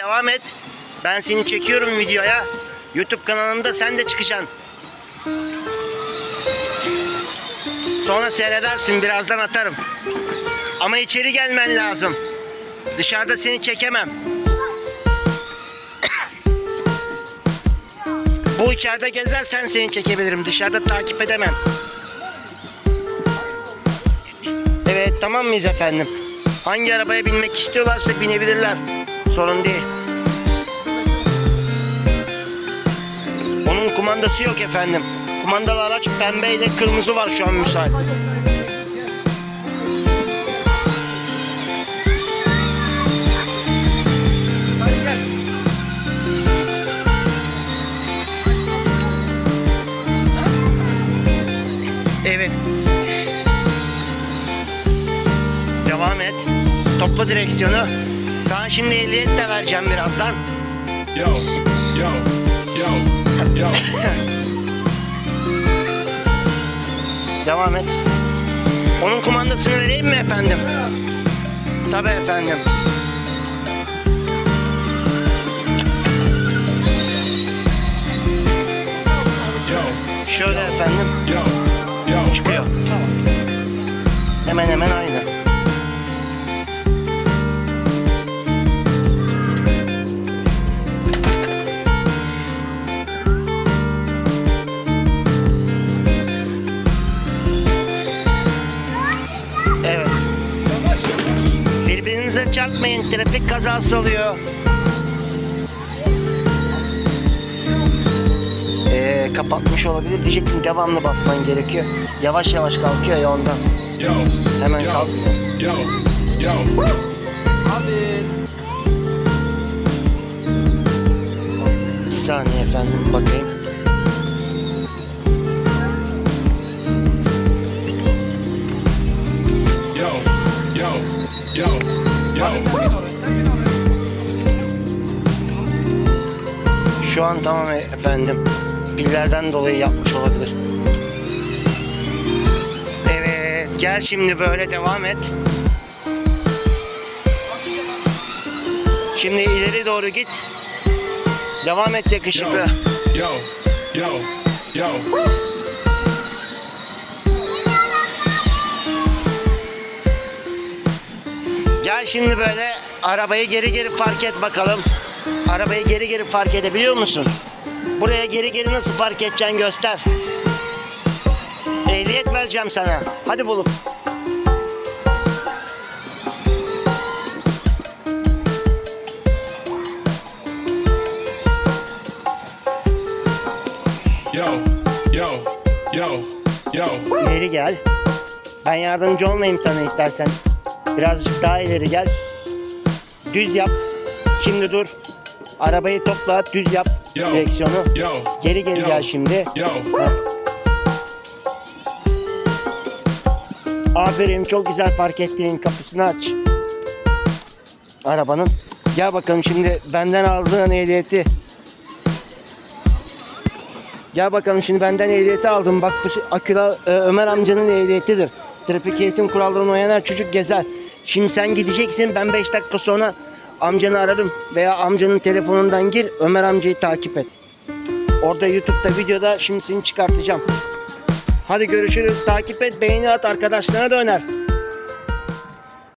Devam et. Ben seni çekiyorum videoya. YouTube kanalımda sen de çıkacaksın. Sonra seyredersin birazdan atarım. Ama içeri gelmen lazım. Dışarıda seni çekemem. Bu içeride gezersen seni çekebilirim. Dışarıda takip edemem. Evet tamam mıyız efendim? Hangi arabaya binmek istiyorlarsa binebilirler. Sorun değil. Onun kumandası yok efendim. Kumandalı araç pembe ile kırmızı var şu an müsait. Evet. Devam et. Topla direksiyonu. Sana şimdi ehliyet de vereceğim birazdan. Yo, yo, yo, yo. Devam et. Onun kumandasını vereyim mi efendim? Tabii efendim. Şöyle efendim yo, yo. çıkıyor. Hemen hemen aynı. Çarpmayın. Trafik kazası oluyor. Ee, kapatmış olabilir diyecektim. Devamlı basman gerekiyor. Yavaş yavaş kalkıyor ya ondan. Yo, Hemen yo, kalkmıyor. yo, yo. Bir saniye efendim bakayım. Yo, yo, yo. Şu an tamam e- efendim. Pillerden dolayı yapmış olabilir. Evet gel şimdi böyle devam et. Şimdi ileri doğru git. Devam et Yo, yakışıklı. yo, yo, yo. Gel şimdi böyle arabayı geri geri park et bakalım. Arabayı geri geri park edebiliyor musun? Buraya geri geri nasıl park edeceksin göster. Ehliyet vereceğim sana. Hadi bulup. Yo, yo, yo, yo. İleri gel. Ben yardımcı olmayayım sana istersen. Birazcık daha ileri gel. Düz yap. Şimdi dur. Arabayı topla, düz yap Yo. direksiyonu. Yo, Geri geri yo, gel şimdi. Yo. Aferin çok güzel fark ettiğin kapısını aç. Arabanın. Gel bakalım şimdi benden aldığın ehliyeti. Gel bakalım şimdi benden ehliyeti aldım. Bak bu Akila e, Ömer amcanın ehliyetidir. Trafik eğitim kurallarına uyan her çocuk gezer. Şimdi sen gideceksin ben 5 dakika sonra amcanı ararım veya amcanın telefonundan gir Ömer amcayı takip et. Orada YouTube'da videoda şimdi seni çıkartacağım. Hadi görüşürüz. Takip et, beğeni at, arkadaşlarına da öner.